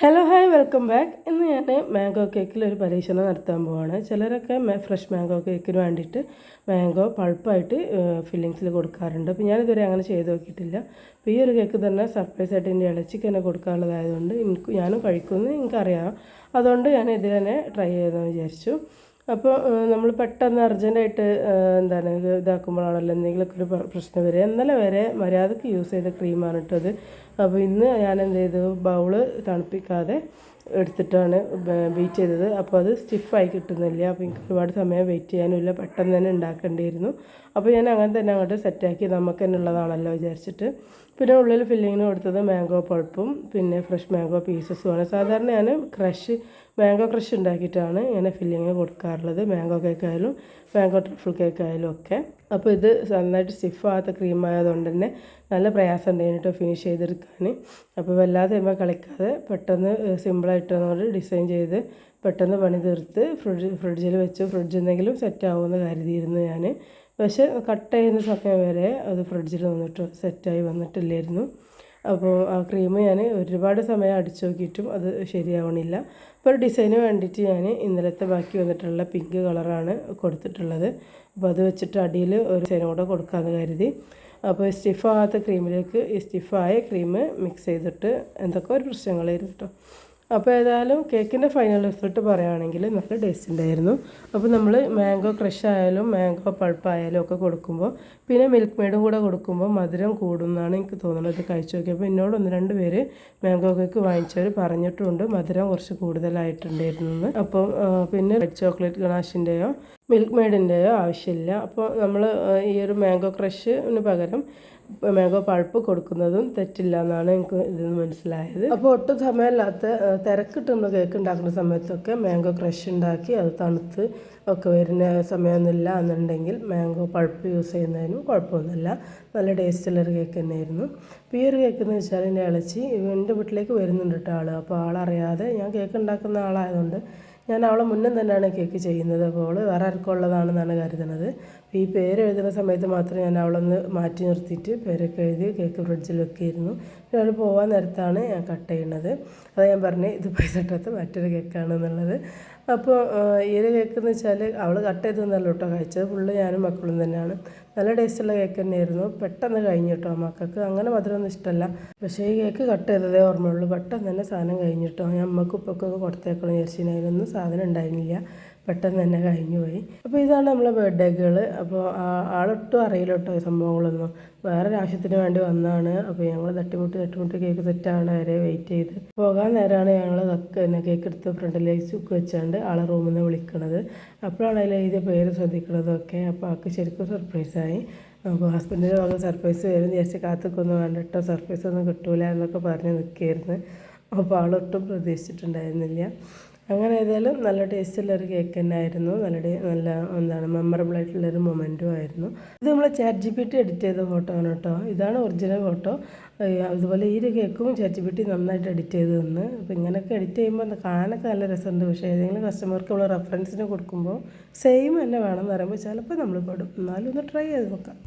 Hello hi welcome back ഇന്ന് ഞാൻ mango കേക്കിൽ ഒരു പരീക്ഷണം നടത്താൻ പോവാണ്. ചിലരൊക്കെ ഫ്രഷ് മാംഗോ കേക്കിന് വേണ്ടിയിട്ട് മാംഗോ പൾപ്പായിട്ട് ഫില്ലിങ്സിൽ കൊടുക്കാറുണ്ട്. അപ്പോൾ ഞാനിതുവരെ അങ്ങനെ ചെയ്ത് നോക്കിയിട്ടില്ല. അപ്പോൾ ഈ ഒരു കേക്ക് തന്നെ സർപ്രൈസ് ആയിട്ട് എന്റെ ഇളച്ചിക്ക് തന്നെ കൊടുക്കാനുള്ളതായതുകൊണ്ട് എനിക്ക് ഞാനും കഴിക്കുമെന്ന് എനിക്കറിയാം അതുകൊണ്ട് ഞാൻ ഇതിൽ തന്നെ ട്രൈ ചെയ്തെന്ന് വിചാരിച്ചു. അപ്പോൾ നമ്മൾ പെട്ടെന്ന് അർജന്റായിട്ട് എന്താണ് ഇത് ഇതാക്കുമ്പോഴാണല്ലോ എന്തെങ്കിലുമൊക്കെ ഒരു പ്രശ്നം വരിക. ഇന്നലെ വരെ മര്യാദയ്ക്ക് യൂസ് ചെയ്ത ക്രീമാണ് ഇട്ടത് അപ്പോൾ ഇന്ന് ഞാൻ എന്ത് ചെയ്തു? ബൗൾ തണുപ്പിക്കാതെ എടുത്തിട്ടാണ് വെയിറ്റ് ചെയ്തത്. അപ്പോൾ അത് സ്റ്റിഫായി കിട്ടുന്നില്ല. അപ്പോൾ എനിക്ക് ഒരുപാട് സമയം വെയിറ്റ് ചെയ്യാനുമില്ല പെട്ടെന്ന് തന്നെ ഉണ്ടാക്കേണ്ടിയിരുന്നു. അപ്പോൾ ഞാൻ അങ്ങനെ തന്നെ അങ്ങോട്ട് സെറ്റാക്കി. നമുക്ക് തന്നെ ഉള്ളതാണല്ലോ വിചാരിച്ചിട്ട്. പിന്നെ ഉള്ളിൽ ഫില്ലിങ്ങിന് കൊടുത്തത് മാംഗോ പൾപ്പും പിന്നെ ഫ്രഷ് മാംഗോ പീസസുമാണ് സാധാരണ ഞാൻ ക്രഷ് മാംഗോ ക്രഷ് ഉണ്ടാക്കിയിട്ടാണ് ഇങ്ങനെ ഫില്ലിങ് കൊടുക്കാറുള്ളത്. മാംഗോ കേക്കായാലും മാംഗോ ട്രിഫിൾ കേക്കായാലും ഒക്കെ. അപ്പോൾ ഇത് നന്നായിട്ട് സ്റ്റിഫാകാത്ത ക്രീം ആയതുകൊണ്ട് തന്നെ നല്ല പ്രയാസം ഉണ്ടായിട്ട് ഫിനിഷ് ചെയ്തെടുക്കാൻ. അപ്പോൾ വല്ലാതെ നമ്മൾ കളിക്കാതെ പെട്ടെന്ന് സിമ്പിളായിട്ട് ഡിസൈൻ ചെയ്ത് പെട്ടെന്ന് പണി തീർത്ത് ഫ്രിഡ്ജ് ഫ്രിഡ്ജിൽ വെച്ച് ഫ്രിഡ്ജ് എന്തെങ്കിലും സെറ്റ് ആവുമെന്ന് കരുതിയിരുന്നു ഞാൻ. പക്ഷേ കട്ട് ചെയ്യുന്ന സമയം വരെ അത് ഫ്രിഡ്ജിൽ നിന്നിട്ട് സെറ്റായി വന്നിട്ടില്ലായിരുന്നു. അപ്പോൾ ആ ക്രീം ഞാൻ ഒരുപാട് സമയം അടിച്ചു നോക്കിയിട്ടും അത് ശരിയാവണില്ല. അപ്പോൾ ഒരു ഡിസൈന് വേണ്ടിയിട്ട് ഞാൻ ഇന്നലത്തെ ബാക്കി വന്നിട്ടുള്ള പിങ്ക് കളറാണ് കൊടുത്തിട്ടുള്ളത്. അപ്പോൾ അത് വെച്ചിട്ട് അടിയിൽ ഒരു ഡിസൈൻ കൂടെ കൊടുക്കാമെന്ന് കരുതി. അപ്പോൾ സ്റ്റിഫാകാത്ത ക്രീമിലേക്ക് ഈ സ്റ്റിഫായ ക്രീം മിക്സ് ചെയ്തിട്ട് എന്തൊക്കെ ഒരു പ്രശ്നങ്ങളായിരുന്നു കേട്ടോ അപ്പോൾ ഏതായാലും കേക്കിന്റെ ഫൈനൽ റിസൾട്ട് പറയുകയാണെങ്കിൽ നല്ല ടേസ്റ്റ് ഉണ്ടായിരുന്നു. അപ്പോൾ നമ്മൾ മാംഗോ ക്രഷ് ആയാലും മാംഗോ പൾപ്പ് ആയാലും ഒക്കെ കൊടുക്കുമ്പോൾ പിന്നെ മിൽക്ക് മെയ്ഡും കൂടെ കൊടുക്കുമ്പോൾ മധുരം കൂടുമെന്നാണ് എനിക്ക് തോന്നുന്നത്. കഴിച്ചു നോക്കിയപ്പോൾ എന്നോട് ഒന്ന് രണ്ട് പേര് മാംഗോ കേക്ക് വാങ്ങിച്ചവർ പറഞ്ഞിട്ടുണ്ട്. മധുരം കുറച്ച് കൂടുതലായിട്ടുണ്ടായിരുന്നു അപ്പോൾ പിന്നെ റെഡ് ചോക്ലേറ്റ് ഗണാഷിന്റെയോ മിൽക്ക് മെയ്ഡിന്റെയോ ആവശ്യമില്ല. അപ്പോൾ നമ്മൾ ഈ ഒരു മാംഗോ ക്രഷിന് പകരം മാംഗോ പൾപ്പ് കൊടുക്കുന്നതും തെറ്റില്ല എന്നാണ് എനിക്ക് ഇതിൽ നിന്ന് മനസ്സിലായത്. അപ്പോൾ ഒട്ടും സമയമില്ലാത്ത തിരക്കിട്ട് നമ്മൾ കേക്ക് ഉണ്ടാക്കുന്ന സമയത്തൊക്കെ മാംഗോ ക്രഷ് ഉണ്ടാക്കി അത് തണുത്ത് ഒക്കെ വരുന്ന സമയമൊന്നുമില്ല എന്നുണ്ടെങ്കിൽ മാംഗോ പൾപ്പ് യൂസ് ചെയ്യുന്നതിനും കുഴപ്പമൊന്നുമില്ല. നല്ല ടേസ്റ്റുള്ളൊരു കേക്ക് തന്നെയായിരുന്നു. അപ്പോൾ ഈ ഒരു കേക്ക് എന്ന് വെച്ചാൽ എന്റെ ഇളച്ചി എന്റെ വീട്ടിലേക്ക് വരുന്നുണ്ട് കേട്ടോ ആൾ അപ്പോൾ ആളറിയാതെ ഞാൻ കേക്ക് ഉണ്ടാക്കുന്ന ആളായതുകൊണ്ട് ഞാൻ അവളെ മുന്നേ തന്നെയാണ് കേക്ക് ചെയ്യുന്നത്. അപ്പോൾ അവൾ വേറെ ആർക്കും ഉള്ളതാണെന്നാണ് കരുതുന്നത് ഈ പേര് എഴുതുന്ന സമയത്ത് മാത്രം ഞാൻ അവളൊന്ന് മാറ്റി നിർത്തിയിട്ട് പേരൊക്കെ എഴുതി കേക്ക് ഫ്രിഡ്ജിൽ വെക്കിയിരുന്നു. പിന്നെ അവൾ പോകാൻ നേരത്താണ് ഞാൻ കട്ട് ചെയ്യുന്നത് അത് ഞാൻ പറഞ്ഞു ഇത് പൈസ ഇട്ടത്ത് മറ്റൊരു കേക്കാണ് എന്നുള്ളത്. അപ്പോൾ ഈ ഒരു കേക്ക് എന്ന് വെച്ചാൽ അവൾ കട്ട് ചെയ്ത് തന്നല്ലോ കേട്ടോ കഴിച്ചത്. ഫുള്ള് ഞാനും മക്കളും തന്നെയാണ്. നല്ല ടേസ്റ്റുള്ള കേക്ക് തന്നെയായിരുന്നു. പെട്ടെന്ന് കഴിഞ്ഞു കേട്ടോ മക്കൾക്ക്. അങ്ങനെ മധുരമൊന്നും ഇഷ്ടമല്ല. പക്ഷേ ഈ കേക്ക് കട്ട് ചെയ്തതേ ഓർമ്മയുള്ളൂ. പെട്ടെന്ന് തന്നെ സാധനം കഴിഞ്ഞിട്ടോ ഞാൻ അമ്മക്കും ഉപ്പൊക്കെ കൊടുത്തേക്കണം ചേച്ചിനായിരുന്നു സാധനം ഉണ്ടായിരുന്നില്ല പെട്ടെന്ന് തന്നെ കഴിഞ്ഞു പോയി അപ്പോൾ ഇതാണ് നമ്മളെ ബർത്ത്ഡേകൾ അപ്പോൾ ആളൊട്ടും അറിയില്ല കേട്ടോ സംഭവങ്ങളൊന്നും. വേറെ ആവശ്യത്തിന് വേണ്ടി വന്നതാണ് അപ്പോൾ ഞങ്ങൾ തട്ടിമുട്ടി തട്ടിമുട്ടി കേക്ക് സെറ്റാണ് വരെ വെയിറ്റ് ചെയ്ത്. പോകാൻ നേരമാണ് ഞങ്ങൾ പിന്നെ കേക്ക് എടുത്ത് ഫ്രണ്ടിലേക്ക് ചുക്ക് വെച്ചാണ്ട് ആളെ റൂമിൽ നിന്ന് വിളിക്കണത്. അപ്പോഴാണ് അതിൽ എഴുതിയ പേര് ശ്രദ്ധിക്കണതൊക്കെ. അപ്പോൾ ആൾക്ക് ശരിക്കും സർപ്രൈസായി അപ്പോൾ ഹസ്ബൻഡിന്റെ വന്ന സർപ്രൈസ് വരും വിചാരിച്ച് കാത്തൊക്കൊന്നും വേണ്ട കേട്ടോ സർപ്രൈസ് ഒന്നും കിട്ടൂല എന്നൊക്കെ പറഞ്ഞ് നിൽക്കുകയായിരുന്നു അപ്പോൾ ആളൊട്ടും പ്രതീക്ഷിച്ചിട്ടുണ്ടായിരുന്നില്ല. അങ്ങനെ ഏതായാലും നല്ല ടേസ്റ്റുള്ളൊരു കേക്ക് തന്നെ ആയിരുന്നു നല്ല നല്ല എന്താണ് മെമ്മറബിൾ ആയിട്ടുള്ളൊരു മൊമെന്റും ആയിരുന്നു. ഇത് നമ്മൾ chat G P T edit ചെയ്ത ഫോട്ടോ ആണ് കേട്ടോ ഇതാണ് ഒറിജിനൽ ഫോട്ടോ അതുപോലെ ഈ ഒരു കേക്കും ചാറ്റ് ജി പി ടി നന്നായിട്ട് എഡിറ്റ് ചെയ്ത് തന്ന്. അപ്പോൾ ഇങ്ങനെയൊക്കെ എഡിറ്റ് ചെയ്യുമ്പോൾ കാണാനൊക്കെ നല്ല രസമുണ്ട്. പക്ഷേ ഏതെങ്കിലും കസ്റ്റമർക്ക് നമ്മൾ റെഫറൻസിന് കൊടുക്കുമ്പോൾ സെയിം തന്നെ വേണമെന്ന് പറയുമ്പോൾ ചിലപ്പോൾ നമ്മൾ പെടും. എന്നാലും ഒന്ന് ട്രൈ ചെയ്ത് നോക്കാം.